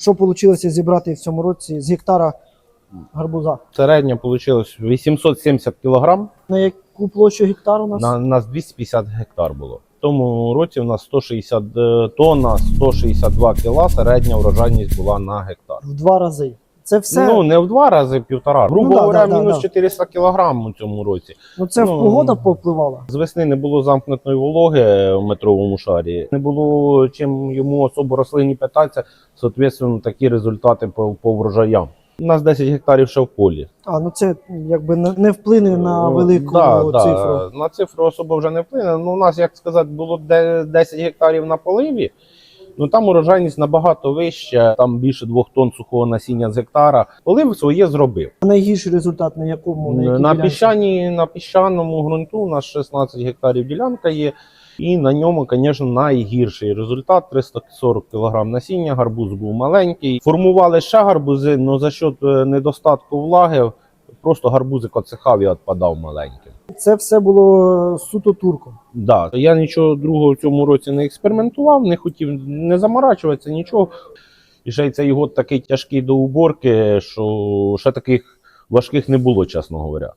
Що вийшло зібрати в цьому році з гектара гарбуза? Середня вийшло 870 кг, На яку площу гектар у нас? на у нас 250 гектар було. В тому році у нас 160 тонн, 162 кг середня врожайність була на гектар. В два рази. Це все. Ну не в два рази, півтора. Грубо Ну, да, говоря, да, да, мінус да. 400 кг у цьому році. Ну це Ну, погода попливала. З весни не було замкнутої вологи в метровому шарі. Не було чим йому особо рослині питатися. Соответственно, такі результати по, по врожаям. У нас 10 гектарів ще в полі. А ну це якби не не вплине на велику да, да, цифру. На цифру особо вже не вплине. Ну, у нас, як сказати, було 10 гектарів на поливі. Ну там урожайність набагато вища, там більше двох тонн сухого насіння з гектара. Полив своє зробив. Найгірший результат на якому на, На, піщані, на піщаному ґрунту у нас 16 гектарів ділянка є. І на ньому, звісно, найгірший результат 340 кг насіння. Гарбуз був маленький. Формували ще гарбузи, але за счет е, недостатку влаги просто гарбузик оцехав і відпадав маленьким. Це все було суто турком. Да, я нічого другого в цьому році не експериментував, не хотів не заморачуватися, нічого. І ще й цей год такий тяжкий до уборки, що ще таких важких не було, чесно говоря.